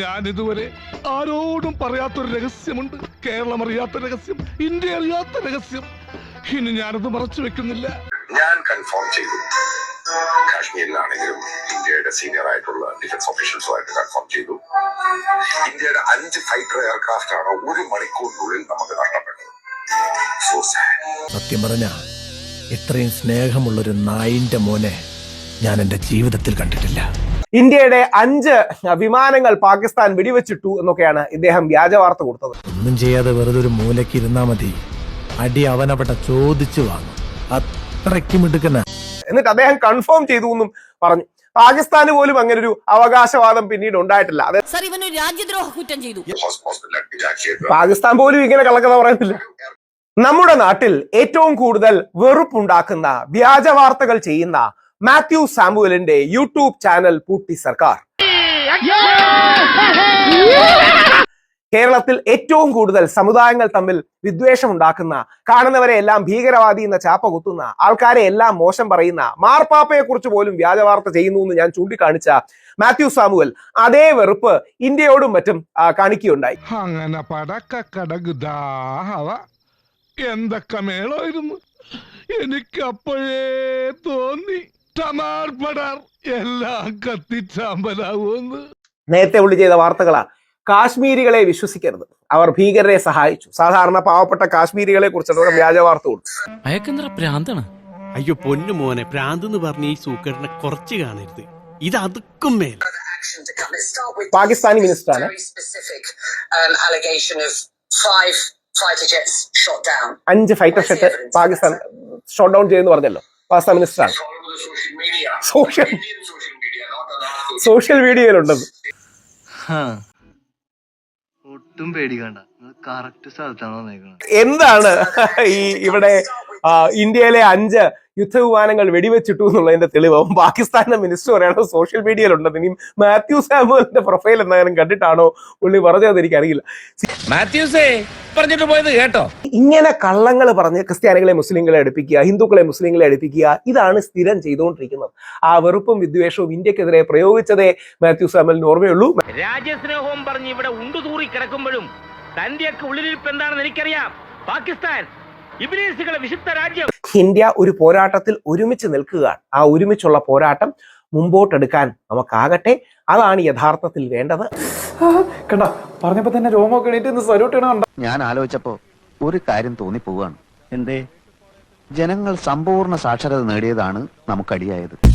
ഞാൻ ഇതുവരെ ആരോടും പറയാത്തൊരു രഹസ്യമുണ്ട്. കേരളം അറിയാത്ത രഹസ്യം ഇന്ത്യ അറിയാത്ത രഹസ്യം. ഇനി ഞാനത് മറച്ചു വെക്കുന്നില്ല. ഞാൻ കൺഫേം ചെയ്തു. കാശ്മീരിലാണെങ്കിലും ഇന്ത്യയുടെ സീനിയർ ആയിട്ടുള്ള ഡിഫൻസ് ഓഫീഷ്യൽസുമായിട്ട് കൺഫേം ചെയ്തു. ഇന്ത്യയുടെ അഞ്ച് ഫൈറ്റർ എയർക്രാഫ്റ്റ് ആണ് ഒരു മണിക്കൂറിനുള്ളിൽ നമുക്ക് നഷ്ടപ്പെട്ടത്. സത്യം പറഞ്ഞ ഇത്രയും സ്നേഹമുള്ളൊരു നായിന്റെ മോനെ ഞാൻ എന്റെ ജീവിതത്തിൽ കണ്ടിട്ടില്ല. ഇന്ത്യയുടെ അഞ്ച് വിമാനങ്ങൾ പാകിസ്ഥാൻ വെടിവെച്ചിട്ടു എന്നൊക്കെയാണ് ഇദ്ദേഹം വ്യാജ വാർത്ത കൊടുത്തത്. ഒന്നും ചെയ്യാതെ വെറുതെ ഒരു മൂലയ്ക്ക് ഇരുന്നാ മതി. അടി അവനപ്പെട്ട ചോദിച്ചു വാങ്ങും. അത്രയ്ക്കും മിടുക്കന. എന്നിട്ട് അദ്ദേഹം കൺഫേം ചെയ്തു എന്നും പറഞ്ഞു. പാകിസ്ഥാന് പോലും അങ്ങനെ ഒരു അവകാശവാദം പിന്നീട് ഉണ്ടായിട്ടില്ല. അതെ രാജ്യദ്രോഹ കുറ്റം ചെയ്തു. പാകിസ്ഥാൻ പോലും ഇങ്ങനെ കളക്കഥ പറയത്തില്ല നമ്മുടെ നാട്ടിൽ ഏറ്റവും കൂടുതൽ വെറുപ്പുണ്ടാക്കുന്ന വ്യാജ വാർത്തകൾ ചെയ്യുന്ന മാത്യു സാമുവലിന്റെ യൂട്യൂബ് ചാനൽ പൂട്ടി സർക്കാർ. കേരളത്തിൽ ഏറ്റവും കൂടുതൽ സമുദായങ്ങൾ തമ്മിൽ വിദ്വേഷം ഉണ്ടാക്കുന്ന കാണുന്നവരെ എല്ലാം ഭീകരവാദി എന്ന ചാപ്പ കുത്തുന്ന ആൾക്കാരെ എല്ലാം മോശം പറയുന്ന മാർപ്പാപ്പയെ കുറിച്ച് പോലും വ്യാജവാർത്ത ചെയ്യുന്നു എന്ന് ഞാൻ ചൂണ്ടിക്കാണിച്ച മാത്യു സാമുവൽ അതേ വെറുപ്പ് ഇന്ത്യയോടും മറ്റും കാണിക്കുകയുണ്ടായി. അങ്ങനെ എന്തൊക്കെ മേളായിരുന്നു എനിക്ക് അപ്പോഴേ തോന്നി. എല്ലാം നേരത്തെ ഉള്ളി ചെയ്ത വാർത്തകളാ. കാശ്മീരികളെ വിശ്വസിക്കരുത്. അവർ ഭീകരരെ സഹായിച്ചു. സാധാരണ പാവപ്പെട്ട കാശ്മീരികളെ കുറിച്ച് വ്യാജ വാർത്ത കൊടുത്തു അയക്കെന്തറ പ്രാന്താണ്? അയ്യോ പൊന്നു മോനെ. പ്രാന്ത് എന്ന് പറഞ്ഞ ഈ സൂക്കറിനെ കുറച്ച് കാണരുത്. ഇത് അതുക്കും മേൽ. പാകിസ്ഥാനി മിനിസ്റ്റർ ആണ് very specific um. അഞ്ച് fighter jet Pakistan shot down ചെയ്യുന്നു പറഞ്ഞല്ലോ. പാകിസ്ഥാൻ മിനിസ്റ്റർ സോഷ്യൽ സോഷ്യൽ മീഡിയയിലുണ്ടത് ഒട്ടും പേടി പേടിക്കണ്ട കറക്റ്റ് സ്ഥലത്താണ് എന്താണ് ഈ ഇവിടെ ഇന്ത്യയിലെ അഞ്ച് യുദ്ധവിമാനങ്ങൾ വെടിവെച്ചിട്ടു എന്നുള്ളതിന്റെ തെളിവ്. പാകിസ്ഥാന്റെ മിനിസ്റ്റർ പറയണോ സോഷ്യൽ മീഡിയയിലുണ്ടെന്ന് ഇനി മാത്യു സാമുവലിന്റെ പ്രൊഫൈൽ എന്തായാലും കണ്ടിട്ടാണോ പുള്ളി പറഞ്ഞതെന്ന് എനിക്കറിയില്ല മാത്യൂസേ പറഞ്ഞിട്ട് പോയത് കേട്ടോ. ഇങ്ങനെ കള്ളങ്ങൾ പറഞ്ഞ് ക്രിസ്ത്യാനികളെ മുസ്ലിങ്ങളെ അടുപ്പിക്കുക ഹിന്ദുക്കളെ മുസ്ലിങ്ങളെ അടുപ്പിക്കുക ഇതാണ് സ്ഥിരം ചെയ്തുകൊണ്ടിരിക്കുന്നത്. ആ വെറുപ്പും വിദ്വേഷവും ഇന്ത്യക്കെതിരെ പ്രയോഗിച്ചതേ മാത്യു സാമുവലിന് ഓർമ്മയുള്ളൂ. രാജ്യസ്നേഹവും പറഞ്ഞ് ഇവിടെ ഉണ്ടുതൂറി കിടക്കുമ്പോഴും തന്റെയൊക്കെ ഉള്ളിലിരിപ്പ് എന്താണെന്ന് എനിക്കറിയാം. പാകിസ്ഥാൻ വിശുദ്ധ രാജ്യം. ഇന്ത്യ ഒരു പോരാട്ടത്തിൽ ഒരുമിച്ച് നിൽക്കുകയാണ്. ആ ഒരുമിച്ചുള്ള പോരാട്ടം മുമ്പോട്ടെടുക്കാൻ നമുക്കാകട്ടെ. അതാണ് യഥാർത്ഥത്തിൽ വേണ്ടത്. കണ്ട? പറഞ്ഞപ്പോ തന്നെ രോമൊക്കെ എണീറ്റ് സല്യൂട്ട് ഞാൻ ആലോചിച്ചപ്പോ ഒരു കാര്യം തോന്നി പോവാണ് എന്തേ? ജനങ്ങൾ സമ്പൂർണ സാക്ഷരത നേടിയതാണ് നമുക്കടിയായത്.